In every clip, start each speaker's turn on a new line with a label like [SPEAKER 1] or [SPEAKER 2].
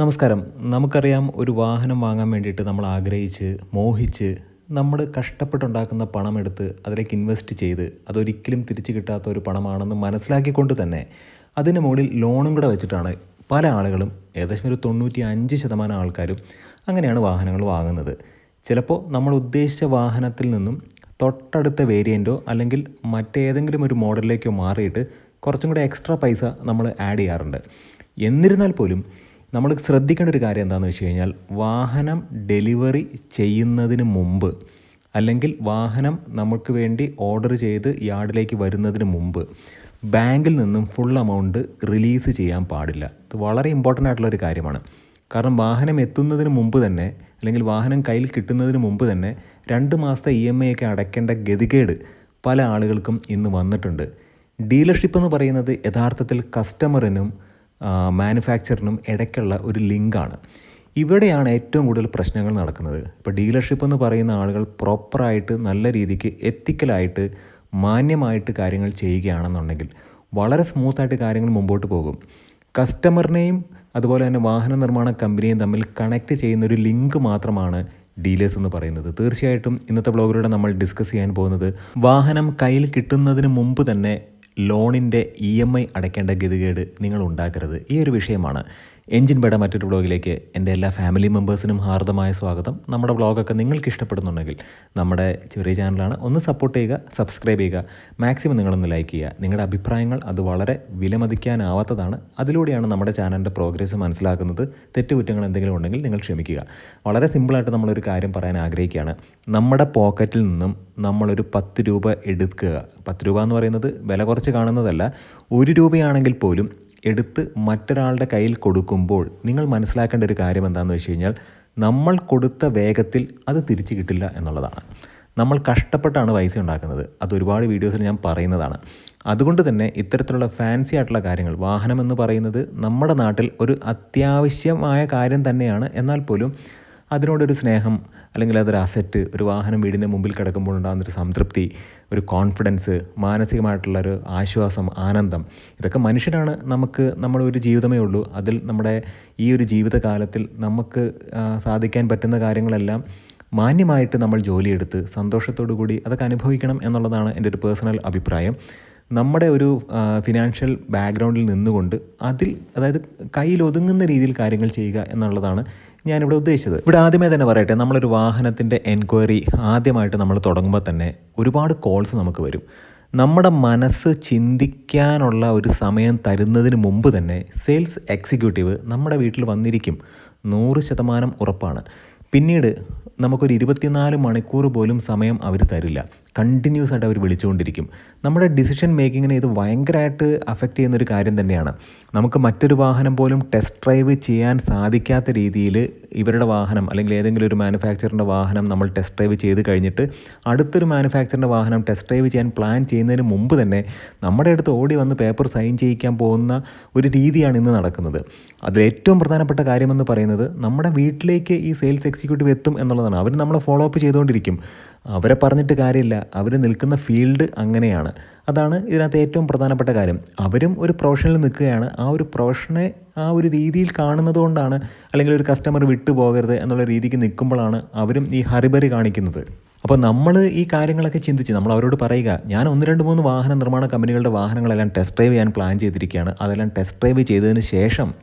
[SPEAKER 1] നമസ്കാരം. നമുക്കറിയാം ഒരു വാഹനം വാങ്ങാൻ വേണ്ടിയിട്ട് നമ്മൾ ആഗ്രഹിച്ച് മോഹിച്ച് നമ്മൾ കഷ്ടപ്പെട്ടുണ്ടാക്കുന്ന പണമെടുത്ത് അതിലേക്ക് ഇൻവെസ്റ്റ് ചെയ്ത് അതൊരിക്കലും തിരിച്ചു കിട്ടാത്ത ഒരു പണമാണെന്ന് മനസ്സിലാക്കിക്കൊണ്ട് തന്നെ അതിന് മുകളിൽ ലോണും കൂടെ വെച്ചിട്ടാണ് പല ആളുകളും ഏകദേശം ഒരു തൊണ്ണൂറ്റി അഞ്ച് ശതമാനം ആൾക്കാരും അങ്ങനെയാണ് വാഹനങ്ങൾ വാങ്ങുന്നത്. ചിലപ്പോൾ നമ്മൾ ഉദ്ദേശിച്ച വാഹനത്തിൽ നിന്നും തൊട്ടടുത്ത വേരിയന്റോ അല്ലെങ്കിൽ മറ്റേതെങ്കിലും ഒരു മോഡലിലേക്കോ മാറിയിട്ട് കുറച്ചും കൂടെ എക്സ്ട്രാ പൈസ നമ്മൾ ആഡ് ചെയ്യാറുണ്ട്. എന്നിരുന്നാൽ പോലും നമ്മൾ ശ്രദ്ധിക്കേണ്ട ഒരു കാര്യം എന്താണെന്ന് വെച്ച് കഴിഞ്ഞാൽ വാഹനം ഡെലിവറി ചെയ്യുന്നതിന് മുമ്പ് അല്ലെങ്കിൽ വാഹനം നമുക്ക് വേണ്ടി ഓർഡർ ചെയ്ത് യാർഡിലേക്ക് വരുന്നതിന് മുമ്പ് ബാങ്കിൽ നിന്നും ഫുൾ എമൗണ്ട് റിലീസ് ചെയ്യാൻ പാടില്ല. ഇത് വളരെ ഇമ്പോർട്ടന്റ് ആയിട്ടുള്ള ഒരു കാര്യമാണ്. കാരണം വാഹനം എത്തുന്നതിന് മുമ്പ് തന്നെ അല്ലെങ്കിൽ വാഹനം കയ്യിൽ കിട്ടുന്നതിന് മുമ്പ് തന്നെ രണ്ട് മാസത്തെ ഇ എം ഐ ഒക്കെ അടയ്ക്കേണ്ട ഗതികേട് പല ആളുകൾക്കും ഇന്ന് വന്നിട്ടുണ്ട്. ഡീലർഷിപ്പ് എന്ന് പറയുന്നത് യഥാർത്ഥത്തിൽ കസ്റ്റമറിനും മാനുഫാക്ചറിനും ഇടയ്ക്കുള്ള ഒരു ലിങ്കാണ്. ഇവിടെയാണ് ഏറ്റവും കൂടുതൽ പ്രശ്നങ്ങൾ നടക്കുന്നത്. ഇപ്പോൾ ഡീലർഷിപ്പ് എന്ന് പറയുന്ന ആളുകൾ പ്രോപ്പറായിട്ട് നല്ല രീതിക്ക് എത്തിക്കലായിട്ട് മാന്യമായിട്ട് കാര്യങ്ങൾ ചെയ്യുകയാണെന്നുണ്ടെങ്കിൽ വളരെ സ്മൂത്തായിട്ട് കാര്യങ്ങൾ മുമ്പോട്ട് പോകും. കസ്റ്റമറിനെയും അതുപോലെ തന്നെ വാഹന നിർമ്മാണ കമ്പനിയും തമ്മിൽ കണക്ട് ചെയ്യുന്ന ഒരു ലിങ്ക് മാത്രമാണ് ഡീലേഴ്സ് എന്ന് പറയുന്നത്. തീർച്ചയായിട്ടും ഇന്നത്തെ ബ്ലോഗിലൂടെ നമ്മൾ ഡിസ്കസ് ചെയ്യാൻ പോകുന്നത് വാഹനം കയ്യിൽ കിട്ടുന്നതിന് മുമ്പ് തന്നെ ലോണിന്റെ ഇ എം ഐ അടയ്ക്കേണ്ട ഗതികേട് നിങ്ങൾ ഉണ്ടാക്കരുത് ഈ ഒരു വിഷയമാണ് എൻജിൻ ബേഡ മറ്റൊരു വ്ളോഗിലേക്ക് എന്റെ എല്ലാ ഫാമിലി മെമ്പേഴ്സിനും ഹാർദമായ സ്വാഗതം. നമ്മുടെ വ്ളോഗൊക്കെ നിങ്ങൾക്ക് ഇഷ്ടപ്പെടുന്നുണ്ടെങ്കിൽ നമ്മുടെ ചെറിയ ചാനലാണ് ഒന്ന് സപ്പോർട്ട് ചെയ്യുക സബ്സ്ക്രൈബ് ചെയ്യുക മാക്സിമം നിങ്ങളൊന്ന് ലൈക്ക് ചെയ്യുക. നിങ്ങളുടെ അഭിപ്രായങ്ങൾ അത് വളരെ വിലമതിക്കാനാവാത്തതാണ്. അതിലൂടെയാണ് നമ്മുടെ ചാനലിന്റെ പ്രോഗ്രസ് മനസ്സിലാക്കുന്നത്. തെറ്റുകുറ്റങ്ങൾ എന്തെങ്കിലും ഉണ്ടെങ്കിൽ നിങ്ങൾ ക്ഷമിക്കുക. വളരെ സിമ്പിളായിട്ട് നമ്മളൊരു കാര്യം പറയാൻ ആഗ്രഹിക്കുകയാണ്. നമ്മുടെ പോക്കറ്റിൽ നിന്നും നമ്മളൊരു പത്ത് രൂപ എടുക്കുക. പത്ത് രൂപ എന്ന് പറയുന്നത് വില കുറച്ച് കാണുന്നതല്ല. ഒരു രൂപയാണെങ്കിൽ പോലും എടുത്ത് മറ്റൊരാളുടെ കയ്യിൽ കൊടുക്കുമ്പോൾ നിങ്ങൾ മനസ്സിലാക്കേണ്ട ഒരു കാര്യം എന്താണെന്ന് വെച്ച് കഴിഞ്ഞാൽ നമ്മൾ കൊടുത്ത വേഗത്തിൽ അത് തിരിച്ചു കിട്ടില്ല എന്നുള്ളതാണ്. നമ്മൾ കഷ്ടപ്പെട്ടാണ് പൈസ ഉണ്ടാക്കുന്നത്. അത് ഒരുപാട് വീഡിയോസിൽ ഞാൻ പറയുന്നതാണ്. അതുകൊണ്ട് തന്നെ ഇത്തരത്തിലുള്ള ഫാൻസി ആയിട്ടുള്ള കാര്യങ്ങൾ വാഹനം എന്ന് പറയുന്നത് നമ്മുടെ നാട്ടിൽ ഒരു അത്യാവശ്യമായ കാര്യം തന്നെയാണ്. എന്നാൽ പോലും അതിനോടൊരു സ്നേഹം അല്ലെങ്കിൽ അതൊരു അസറ്റ് ഒരു വാഹനം വീടിന്റെ മുമ്പിൽ കിടക്കുമ്പോൾ ഉണ്ടാകുന്നൊരു സംതൃപ്തി ഒരു കോൺഫിഡൻസ് മാനസികമായിട്ടുള്ളൊരു ആശ്വാസം ആനന്ദം. ഇതൊക്കെ മനുഷ്യരാണ് നമുക്ക് നമ്മുടെ ഒരു ജീവിതമേ ഉള്ളൂ. അതിൽ നമ്മുടെ ഈ ഒരു ജീവിതകാലത്തിൽ നമുക്ക് സാധിക്കാൻ പറ്റുന്ന കാര്യങ്ങളെല്ലാം മാന്യമായിട്ട് നമ്മൾ ജോലിയെടുത്ത് സന്തോഷത്തോടു കൂടി അതൊക്കെ അനുഭവിക്കണം എന്നുള്ളതാണ് എന്റെ ഒരു പേഴ്സണൽ അഭിപ്രായം. നമ്മുടെ ഒരു ഫിനാൻഷ്യൽ ബാക്ക്ഗ്രൗണ്ടിൽ നിന്നുകൊണ്ട് അതിൽ അതായത് കയ്യിൽ ഒതുങ്ങുന്ന രീതിയിൽ കാര്യങ്ങൾ ചെയ്യുക എന്നുള്ളതാണ് ഞാനിവിടെ ഉദ്ദേശിച്ചത്. ഇവിടെ ആദ്യമേ തന്നെ പറയട്ടെ നമ്മളൊരു വാഹനത്തിന്റെ എൻക്വയറി ആദ്യമായിട്ട് നമ്മൾ തുടങ്ങുമ്പോൾ തന്നെ ഒരുപാട് കോൾസ് നമുക്ക് വരും. നമ്മുടെ മനസ്സ് ചിന്തിക്കാനുള്ള ഒരു സമയം തരുന്നതിന് മുമ്പ് തന്നെ സെയിൽസ് എക്സിക്യൂട്ടീവ് നമ്മുടെ വീട്ടിൽ വന്നിരിക്കും. നൂറ് ശതമാനം ഉറപ്പാണ്. പിന്നീട് നമുക്കൊരു ഇരുപത്തിനാല് മണിക്കൂർ പോലും സമയം അവർ തരില്ല. കണ്ടിന്യൂസ് ആയിട്ട് അവർ വിളിച്ചുകൊണ്ടിരിക്കും. നമ്മുടെ ഡിസിഷൻ മേക്കിങ്ങിനെ ഇത് ഭയങ്കരമായിട്ട് അഫക്റ്റ് ചെയ്യുന്ന ഒരു കാര്യം തന്നെയാണ്. നമുക്ക് മറ്റൊരു വാഹനം പോലും ടെസ്റ്റ് ഡ്രൈവ് ചെയ്യാൻ സാധിക്കാത്ത രീതിയിൽ ഇവരുടെ വാഹനം അല്ലെങ്കിൽ ഏതെങ്കിലും ഒരു മാനുഫാക്ചറിന്റെ വാഹനം നമ്മൾ ടെസ്റ്റ് ഡ്രൈവ് ചെയ്ത് കഴിഞ്ഞിട്ട് അടുത്തൊരു മാനുഫാക്ചറിന്റെ വാഹനം ടെസ്റ്റ് ഡ്രൈവ് ചെയ്യാൻ പ്ലാൻ ചെയ്യുന്നതിന് മുമ്പ് തന്നെ നമ്മുടെ അടുത്ത് ഓടി വന്ന് പേപ്പർ സൈൻ ചെയ്യിക്കാൻ പോകുന്ന ഒരു രീതിയാണ് ഇന്ന് നടക്കുന്നത്. അതിൽ ഏറ്റവും പ്രധാനപ്പെട്ട കാര്യമെന്ന് പറയുന്നത് നമ്മുടെ വീട്ടിലേക്ക് ഈ സെയിൽസ് എക്സിക്യൂട്ടീവ് എത്തും എന്നുള്ളതാണ്. അവർ നമ്മളെ ഫോളോ അപ്പ് ചെയ്തുകൊണ്ടിരിക്കും. അവരെ പറഞ്ഞിട്ട് കാര്യമില്ല. അവർ നിൽക്കുന്ന ഫീൽഡ് അങ്ങനെയാണ്. അതാണ് ഇതിനകത്ത് ഏറ്റവും പ്രധാനപ്പെട്ട കാര്യം. അവരും ഒരു പ്രൊഫഷനിൽ നിൽക്കുകയാണ്. ആ ഒരു പ്രൊഫഷനെ ആ ഒരു രീതിയിൽ കാണുന്നത് കൊണ്ടാണ് അല്ലെങ്കിൽ ഒരു കസ്റ്റമർ വിട്ടുപോകരുത് എന്നുള്ള രീതിക്ക് നിൽക്കുമ്പോഴാണ് അവരും ഈ ഹറിബറി കാണിക്കുന്നത്. അപ്പോൾ നമ്മൾ ഈ കാര്യങ്ങളൊക്കെ ചിന്തിച്ച് നമ്മൾ അവരോട് പറയുക ഞാൻ ഒന്ന് രണ്ട് മൂന്ന് വാഹന നിർമ്മാണ കമ്പനികളുടെ വാഹനങ്ങളെല്ലാം ടെസ്റ്റ് ഡ്രൈവ് ചെയ്യാൻ പ്ലാൻ ചെയ്തിരിക്കുകയാണ്. അതെല്ലാം ടെസ്റ്റ് ഡ്രൈവ് ചെയ്തതിന് ശേഷം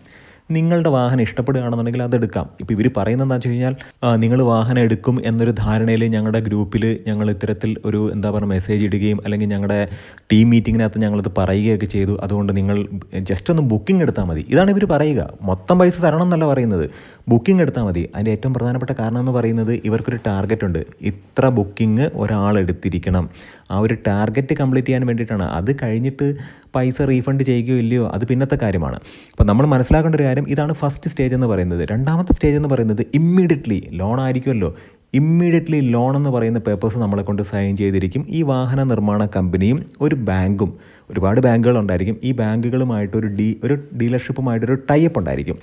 [SPEAKER 1] നിങ്ങളുടെ വാഹനം ഇഷ്ടപ്പെടുകയാണെന്നുണ്ടെങ്കിൽ അതെടുക്കാം. ഇപ്പോൾ ഇവർ പറയുന്നത് എന്താ വെച്ച് കഴിഞ്ഞാൽ നിങ്ങൾ വാഹനം എടുക്കും എന്നൊരു ധാരണയിൽ ഞങ്ങളുടെ ഗ്രൂപ്പിൽ ഞങ്ങൾ ഇത്തരത്തിൽ ഒരു എന്താ പറയുക മെസ്സേജ് ഇടുകയും അല്ലെങ്കിൽ ഞങ്ങളുടെ ടീം മീറ്റിങ്ങിനകത്ത് ഞങ്ങളിത് പറയുകയൊക്കെ ചെയ്തു. അതുകൊണ്ട് നിങ്ങൾ ജസ്റ്റ് ഒന്ന് ബുക്കിംഗ് എടുത്താൽ മതി. ഇതാണ് ഇവർ പറയുക. മൊത്തം പൈസ തരണം എന്നല്ല പറയുന്നത്. ബുക്കിംഗ് എടുത്താൽ മതി. അതിന്റെ ഏറ്റവും പ്രധാനപ്പെട്ട കാരണം എന്ന് പറയുന്നത് ഇവർക്കൊരു ടാർഗറ്റ് ഉണ്ട് ഇത്ര ബുക്കിംഗ് ഒരാൾ എടുത്തിരിക്കണം. ആ ഒരു ടാർഗറ്റ് കംപ്ലീറ്റ് ചെയ്യാൻ വേണ്ടിയിട്ടാണ്. അത് കഴിഞ്ഞിട്ട് പൈസ റീഫണ്ട് ചെയ്യുകയോ ഇല്ലയോ അത് പിന്നത്തെ കാര്യമാണ്. അപ്പോൾ നമ്മൾ മനസ്സിലാക്കേണ്ട ഒരു കാര്യം ഇതാണ് ഫസ്റ്റ് സ്റ്റേജ് എന്ന് പറയുന്നത്. രണ്ടാമത്തെ സ്റ്റേജ് എന്ന് പറയുന്നത് ഇമ്മീഡിയറ്റ്ലി ലോൺ ആയിരിക്കുമല്ലോ. ഇമ്മീഡിയറ്റ്ലി ലോൺ എന്ന് പറയുന്ന പേപ്പേഴ്സ് നമ്മളെ കൊണ്ട് സൈൻ ചെയ്തിരിക്കും. ഈ വാഹന നിർമ്മാണ കമ്പനിയും ഒരു ബാങ്കും ഒരുപാട് ബാങ്കുകളുണ്ടായിരിക്കും ഈ ബാങ്കുകളുമായിട്ട് ഒരു ഡീ ഒരു ഡീലർഷിപ്പുമായിട്ടൊരു ടൈപ്പ് ഉണ്ടായിരിക്കും.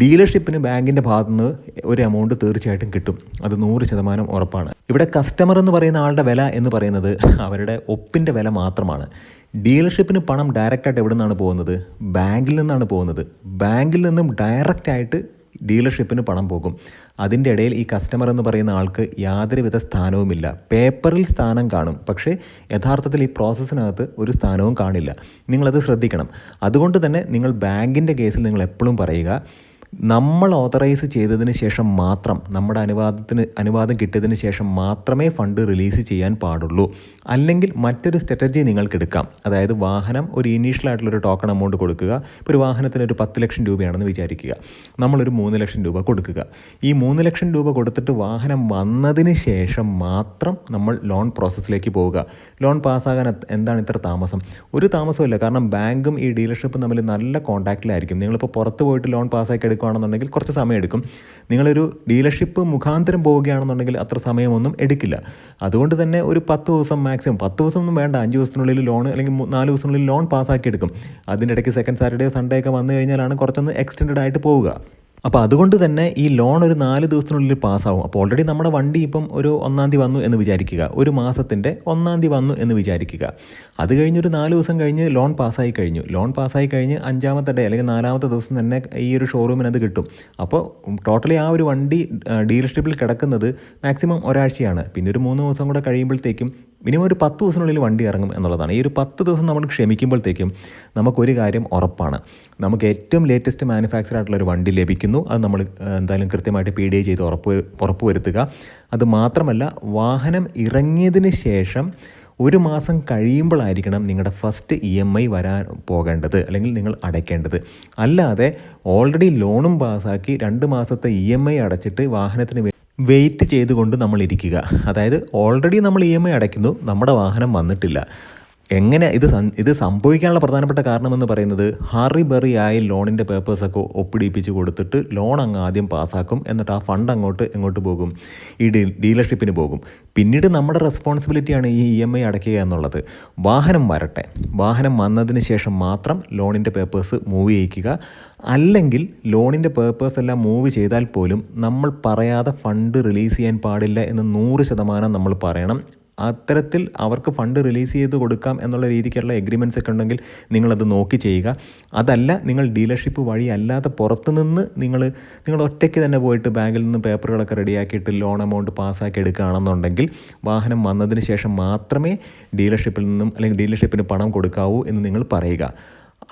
[SPEAKER 1] ഡീലർഷിപ്പിന് ബാങ്കിന്റെ ഭാഗത്തുനിന്ന് ഒരു എമൗണ്ട് തീർച്ചയായിട്ടും കിട്ടും. അത് നൂറ് ശതമാനം ഉറപ്പാണ്. ഇവിടെ കസ്റ്റമർ എന്ന് പറയുന്ന ആളുടെ വില എന്ന് പറയുന്നത് അവരുടെ ഒപ്പിന്റെ വില മാത്രമാണ്. ഡീലർഷിപ്പിന് പണം ഡയറക്റ്റായിട്ട് എവിടെ നിന്നാണ് പോകുന്നത്? ബാങ്കിൽ നിന്നാണ് പോകുന്നത്. ബാങ്കിൽ നിന്നും ഡയറക്റ്റായിട്ട് ഡീലർഷിപ്പിന് പണം പോകും. അതിന്റെ ഇടയിൽ ഈ കസ്റ്റമർ എന്ന് പറയുന്ന ആൾക്ക് യാതൊരുവിധ സ്ഥാനവുമില്ല. പേപ്പറിൽ സ്ഥാനം കാണും. പക്ഷേ യഥാർത്ഥത്തിൽ ഈ പ്രോസസ്സിനകത്ത് ഒരു സ്ഥാനവും കാണില്ല. നിങ്ങളത് ശ്രദ്ധിക്കണം. അതുകൊണ്ട് തന്നെ നിങ്ങൾ ബാങ്കിന്റെ കേസിൽ നിങ്ങൾ എപ്പോഴും പറയുക നമ്മൾ ഓതറൈസ് ചെയ്തതിന് ശേഷം മാത്രം നമ്മുടെ അനുവാദത്തിന് അനുവാദം കിട്ടിയതിന് ശേഷം മാത്രമേ ഫണ്ട് റിലീസ് ചെയ്യാൻ പാടുള്ളൂ. അല്ലെങ്കിൽ മറ്റൊരു സ്ട്രാറ്റജി നിങ്ങൾക്ക് എടുക്കാം അതായത് വാഹനം ഒരു ഇനീഷ്യൽ ആയിട്ടുള്ളൊരു ടോക്കൺ എമൗണ്ട് കൊടുക്കുക. ഇപ്പോൾ ഒരു വാഹനത്തിന് ഒരു പത്ത് ലക്ഷം രൂപയാണെന്ന് വിചാരിക്കുക. നമ്മളൊരു മൂന്ന് ലക്ഷം രൂപ കൊടുക്കുക. ഈ മൂന്ന് ലക്ഷം രൂപ കൊടുത്തിട്ട് വാഹനം വന്നതിന് ശേഷം മാത്രം നമ്മൾ ലോൺ പ്രോസസ്സിലേക്ക് പോവുക. ലോൺ പാസ്സാകാൻ എന്താണ് ഇത്ര താമസം? ഒരു താമസമില്ല കാരണം ബാങ്കും ഈ ഡീലർഷിപ്പും തമ്മിൽ നല്ല കോൺടാക്റ്റിലായിരിക്കും നിങ്ങളിപ്പോൾ പുറത്ത് പോയിട്ട് ലോൺ പാസ്സാക്കി എടുക്കുകയാണെന്നുണ്ടെങ്കിൽ കുറച്ച് സമയം എടുക്കും. നിങ്ങളൊരു ഡീലർഷിപ്പ് മുഖാന്തരം പോവുകയാണെന്നുണ്ടെങ്കിൽ അത്ര സമയമൊന്നും എടുക്കില്ല. അതുകൊണ്ട് തന്നെ ഒരു പത്ത് ദിവസം മാക്സിമം പത്ത് ദിവസം ഒന്നും വേണ്ട. അഞ്ച് ദിവസത്തിനുള്ളിൽ ലോൺ അല്ലെങ്കിൽ നാല് ദിവസത്തിനുള്ളിൽ ലോൺ പാസ്സാക്കി എടുക്കും അതിന്റെ ഇടയ്ക്ക് സെക്കൻഡ് സാറ്റർഡേ സൺഡേ ഒക്കെ വന്നു കഴിഞ്ഞാലാണ് കുറച്ചൊന്ന് എക്സ്റ്റെൻഡ് ആയിട്ട് പോവുക. അപ്പോൾ അതുകൊണ്ട് തന്നെ ഈ ലോൺ ഒരു നാല് ദിവസത്തിനുള്ളിൽ പാസ്സാവും. അപ്പോൾ ഓൾറെഡി നമ്മുടെ വണ്ടി ഇപ്പം ഒരു ഒന്നാം തീയതി വന്നു എന്ന് വിചാരിക്കുക. ഒരു മാസത്തിന്റെ ഒന്നാം തീയതി വന്നു എന്ന് വിചാരിക്കുക. അത് കഴിഞ്ഞ് ഒരു നാല് ദിവസം കഴിഞ്ഞ് ലോൺ പാസ്സായി കഴിഞ്ഞു. ലോൺ പാസ്സായി കഴിഞ്ഞ് അഞ്ചാമത്തെ ഡേ അല്ലെങ്കിൽ നാലാമത്തെ ദിവസം തന്നെ ഈ ഒരു ഷോറൂമിന് അത് കിട്ടും. അപ്പോൾ ടോട്ടലി ആ ഒരു വണ്ടി ഡീലർഷിപ്പിൽ കിടക്കുന്നത് മാക്സിമം ഒരാഴ്ചയാണ്. പിന്നെ ഒരു മൂന്ന് ദിവസം കൂടെ കഴിയുമ്പോഴത്തേക്കും മിനിമം ഒരു പത്ത് ദിവസത്തിനുള്ളിൽ വണ്ടി ഇറങ്ങും എന്നുള്ളതാണ്. ഈ ഒരു പത്ത് ദിവസം നമ്മൾ ക്ഷമിക്കുമ്പോഴത്തേക്കും നമുക്കൊരു കാര്യം ഉറപ്പാണ്. നമുക്ക് ഏറ്റവും ലേറ്റസ്റ്റ് മാനുഫാക്ചർ ആയിട്ടുള്ള ഒരു വണ്ടി ലഭിക്കുന്നു. അത് നമ്മൾ എന്തായാലും കൃത്യമായിട്ട് പി ഡി ചെയ്ത് ഉറപ്പ് വരുത്തുക. അത് മാത്രമല്ല വാഹനം ഇറങ്ങിയതിന് ശേഷം ഒരു മാസം കഴിയുമ്പോഴായിരിക്കണം നിങ്ങളുടെ ഫസ്റ്റ് ഇ എം ഐ വരാൻ പോകേണ്ടത് അല്ലെങ്കിൽ നിങ്ങൾ അടയ്ക്കേണ്ടത്. അല്ലാതെ ഓൾറെഡി ലോണും പാസ്സാക്കി രണ്ട് മാസത്തെ ഇ എം ഐ അടച്ചിട്ട് വാഹനത്തിന് വെയിറ്റ് ചെയ്തുകൊണ്ട് നമ്മൾ ഇരിക്കുക. അതായത് ഓൾറെഡി നമ്മൾ ഇ എം ഐ അടയ്ക്കുന്നു നമ്മുടെ വാഹനം വന്നിട്ടില്ല. എങ്ങനെ ഇത് ഇത് സംഭവിക്കാനുള്ള പ്രധാനപ്പെട്ട കാരണമെന്ന് പറയുന്നത് ഹറി ബെറി ആയി ലോണിന്റെ പേപ്പേഴ്സൊക്കെ ഒപ്പിടിപ്പിച്ച് കൊടുത്തിട്ട് ലോൺ അങ്ങ് ആദ്യം പാസ്സാക്കും. എന്നിട്ട് ആ ഫണ്ട് അങ്ങോട്ട് എങ്ങോട്ട് പോകും? ഈ ഡീലർഷിപ്പിന് പോകും. പിന്നീട് നമ്മുടെ റെസ്പോൺസിബിലിറ്റിയാണ് ഈ ഇ എം ഐ അടയ്ക്കുക എന്നുള്ളത്. വാഹനം വരട്ടെ. വാഹനം വന്നതിന് ശേഷം മാത്രം ലോണിന്റെ പേപ്പേഴ്സ് മൂവ് ചെയ്യിക്കുക. അല്ലെങ്കിൽ ലോണിന്റെ പേപ്പേഴ്സ് എല്ലാം മൂവ് ചെയ്താൽ പോലും നമ്മൾ പറയാതെ ഫണ്ട് റിലീസ് ചെയ്യാൻ പാടില്ല എന്ന് നൂറ് ശതമാനം നമ്മൾ പറയണം. അത്തരത്തിൽ അവർക്ക് ഫണ്ട് റിലീസ് ചെയ്ത് കൊടുക്കാം എന്നുള്ള രീതിക്കുള്ള എഗ്രിമെന്റ്സ് ഒക്കെ ഉണ്ടെങ്കിൽ നിങ്ങളത് നോക്കി ചെയ്യുക. അതല്ല നിങ്ങൾ ഡീലർഷിപ്പ് വഴി അല്ലാതെ പുറത്തുനിന്ന് നിങ്ങൾ നിങ്ങൾ ഒറ്റയ്ക്ക് തന്നെ പോയിട്ട് ബാങ്കിൽ നിന്ന് പേപ്പറുകളൊക്കെ റെഡിയാക്കിയിട്ട് ലോൺ എമൗണ്ട് പാസ്സാക്കി എടുക്കുകയാണെന്നുണ്ടെങ്കിൽ വാഹനം വന്നതിന് ശേഷം മാത്രമേ ഡീലർഷിപ്പിൽ നിന്നും അല്ലെങ്കിൽ ഡീലർഷിപ്പിന് പണം കൊടുക്കാവൂ എന്ന് നിങ്ങൾ പറയുക.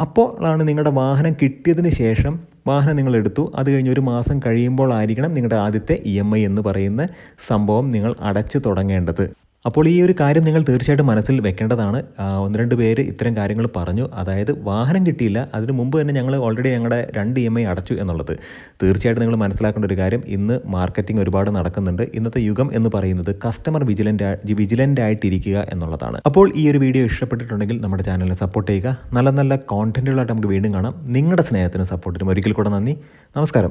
[SPEAKER 1] അപ്പോഴാണ് നിങ്ങളുടെ വാഹനം കിട്ടിയതിന് ശേഷം വാഹനം നിങ്ങൾ എടുത്തു. അത് കഴിഞ്ഞ് ഒരു മാസം കഴിയുമ്പോഴായിരിക്കണം നിങ്ങളുടെ ആദ്യത്തെ ഇ ഐ എന്ന് പറയുന്ന സംഭവം നിങ്ങൾ അടച്ചു തുടങ്ങേണ്ടത്. അപ്പോൾ ഈ ഒരു കാര്യം നിങ്ങൾ തീർച്ചയായിട്ടും മനസ്സിൽ വെക്കേണ്ടതാണ്. ഒന്ന് രണ്ട് പേര് ഇത്തരം കാര്യങ്ങൾ പറഞ്ഞു. അതായത് വാഹനം കിട്ടിയില്ല. അതിന് മുമ്പ് തന്നെ ഞങ്ങൾ ഓൾറെഡി ഞങ്ങളുടെ രണ്ട് ഇ എം ഐ അടച്ചു എന്നുള്ളത്. തീർച്ചയായിട്ടും നിങ്ങൾ മനസ്സിലാക്കേണ്ട ഒരു കാര്യം ഇന്ന് മാർക്കറ്റിംഗ് ഒരുപാട് നടക്കുന്നുണ്ട്. ഇന്നത്തെ യുഗം എന്ന് പറയുന്നത് കസ്റ്റമർ വിജിലന്റ് വിജിലന്റ് ആയിട്ടിരിക്കുക എന്നുള്ളതാണ്. അപ്പോൾ ഈ ഒരു വീഡിയോ ഇഷ്ടപ്പെട്ടിട്ടുണ്ടെങ്കിൽ നമ്മുടെ ചാനലിനെ സപ്പോർട്ട് ചെയ്യുക. നല്ല നല്ല കോണ്ടന്റുകളായിട്ട് നമുക്ക് വീണ്ടും കാണാം. നിങ്ങളുടെ സ്നേഹത്തിനും സപ്പോർട്ടിനും ഒരിക്കൽ കൂടെ നന്ദി. നമസ്കാരം.